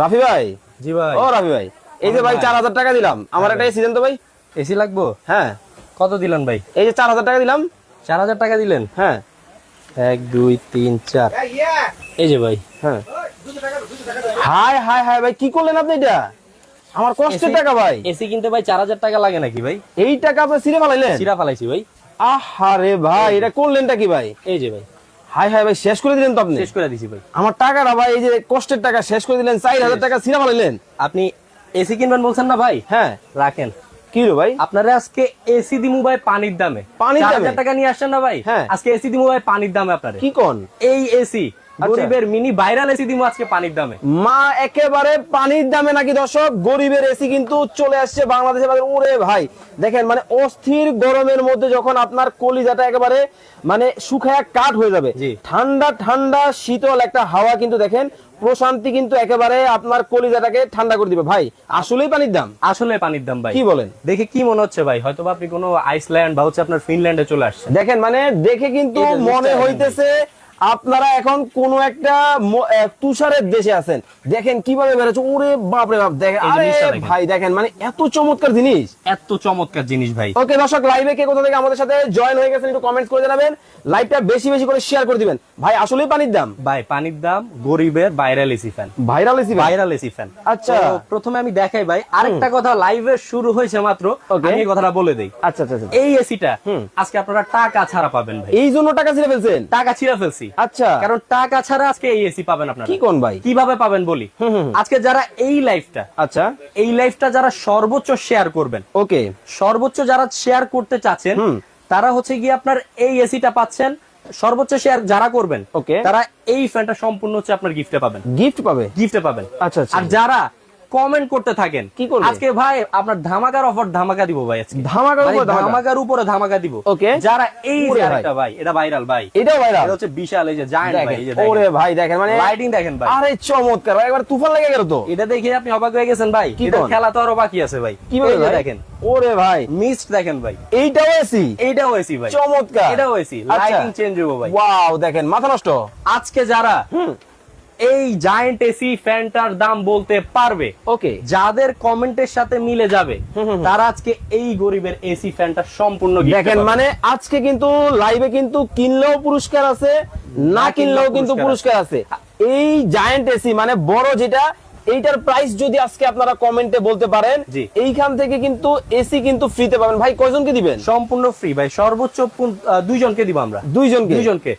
রাফি ভাই? জি ভাই। ও রাফি ভাই এই যে ভাই চার হাজার টাকা দিলাম। আমার একটা এসি দেন তো ভাই। এসি লাগবো? হ্যাঁ। কত দিলেন ভাই? এই যে চার হাজার টাকা দিলাম। চার হাজার টাকা দিলেন? হ্যাঁ। এক দুই তিন চার। এই যে ভাই। হ্যাঁ। হাই হাই হাই ভাই কি করলেন আপনি এটা? আমার কষ্টের টাকা ভাই। এসি কিনতে ভাই চার হাজার টাকা লাগে নাকি ভাই? এই টাকা আপনি সিরে ফেলাইলেন চিরা ফালাইছি ভাই। আহারে ভাই এটা করলেনটা কি ভাই। এই যে ভাই। হাই হাই ভাই শেষ করে দিলেন তো আপনি? শেষ করে দিছি ভাই। আমার টাকাটা ভাই এই যে কষ্টের টাকা শেষ করে দিলেন চার হাজার টাকা সিনেমা নিলেন। আপনি এসি কিনবেন বলছেন না ভাই? হ্যাঁ। রাখেন। কি রে ভাই? আপনারা আজকে এসি দিমু ভাই পানির দামে। পানির দামে? টাকা নিয়ে আসছেন না ভাই? হ্যাঁ। আজকে এসি দিমু ভাই পানির দামে আপনারা কি কোন? এই এসি গরিবের মিনি ভাইরাল এসি দিমু আজকে পানির দামে। মা একেবারে পানির দামে নাকি দর্শক গরিবের এসি কিন্তু চলে আসছে বাংলাদেশে। ওরে ভাই দেখেন মানে অস্থির গরমের মধ্যে যখন আপনার কলিজাটা একেবারে মানে শুকায় কাঠ হয়ে যাবে। ঠান্ডা ঠান্ডা শীতল একটা হাওয়া কিন্তু দেখেন প্রশান্তি কিন্তু একেবারে আপনার কলিজাটাকে ঠান্ডা করে দিবে। ভাই আসলেই পানির দাম? আসলে পানির দাম ভাই। কি বলেন? দেখে কি মনে হচ্ছে ভাই? হয়তো আপনি কোনো আইসল্যান্ড বা হচ্ছে আপনার ফিনল্যান্ডে চলে আসছেন। দেখেন মানে দেখে কিন্তু মনে হইতেছে আপনারা এখন কোন একটা তুষারের দেশে আছেন। দেখেন কীভাবে বেরোচ্ছে। ওরে বাপরে বাপ দেখেন। আরে ভাই দেখেন মানে এত চমৎকার জিনিস। এত চমৎকার জিনিস ভাই। ওকে দর্শক লাইভে কে কোথা থেকে আমাদের সাথে জয়েন হয়ে গেছেন একটু কমেন্টস করে জানাবেন। লাইভটা বেশি বেশি করে শেয়ার করে দিবেন। ভাই আসলেই পানির দাম? ভাই পানির দাম গরিবের viral AC fan viral AC viral AC fan আচ্ছা। প্রথমে আমি দেখাই ভাই আরেকটা কথা লাইভে শুরু হয়েছে মাত্র আমি এই কথাটা বলে দেই। আচ্ছা আচ্ছা আচ্ছা। এই এসিটা আজকে আপনারা টাকা ছাড়া পাবেন ভাই। এই জন্য টাকা ছিঁড়ে ফেলছেন? টাকা ছিঁড়ে ফেলছি। আচ্ছা। কারণ টাকা ছাড়া আজকে এই এসি পাবেন আপনারা। কি কোন ভাই? কীভাবে পাবেন বলি। আজকে যারা এই লাইফটা আচ্ছা। এই লাইফটা যারা সর্বোচ্চ শেয়ার করবেন ওকে। সর্বোচ্চ যারা শেয়ার করতে চাচ্ছেন। তারা হচ্ছে গিয়ে আপনার এই এসিটা পাচ্ছেন সর্বোচ্চ শেয়ার যারা করবেন Okay. তারা এই ফ্যানটা সম্পূর্ণ হচ্ছে আপনার গিফটে পাবেন। গিফট পাবে? গিফটে পাবেন। আচ্ছা, আচ্ছা। আর যারা কমেন্ট করতে থাকেন। কি করবে? আজকে ভাই আপনার ধামাকার অফার ধামাকা দিব ভাই আজকে। ধামাকার উপর ধামাকার উপরে ধামাকা দিব। Okay. যারা এই যে ভাই। আরেকটা ভাই এটা ভাইরাল ভাই। এটা ভাইরাল এটা হচ্ছে বিশাল এই যে জায়ান্ট ভাই এই যে দেখেন। ওরে ভাই দেখেন মানে লাইটিং দেখেন ভাই। আরে চমৎকার ভাই একবার তুফান লেগে গেল তো। এটা দেখে আপনি অবাক হয়ে গেছেন ভাই। কি এটা খেলা তো আরও বাকি আছে ভাই। কি বলে ভাই? দেখেন। ওরে ভাই। মিস্ট দেখেন ভাই। এইটাও এসি এইটাও এসি ভাই। চমৎকার। এটাও এসি। লাইটিং চেঞ্জ হব ভাই। ওয়াও দেখেন মাথা নষ্ট। আজকে যারা এই জায়ান্ট এসি ফ্যানটার দাম বলতে পারবে। ওকে যাদের কমেন্টের সাথে মিলে যাবে তারা আজকে এই গরিবের এসি ফ্যানটা সম্পূর্ণ দেখেন মানে আজকে কিন্তু লাইভে কিন্তু কিনলেও পুরস্কার আছে না কিনলেও কিন্তু পুরস্কার আছে। এই জায়ান্ট এসি মানে বড় যেটা এইটার প্রাইস যদি আজকে আপনারা কমেন্টে বলতে পারেন। এইখান থেকে কিন্তু এসি কিন্তু ফ্রিতে পাবেন। ভাই কয়জনকে দিবেন? সম্পূর্ণ ফ্রি ভাই। সর্বোচ্চ দুইজনকে দিব আমরা। দুইজনকে। দুইজনকে।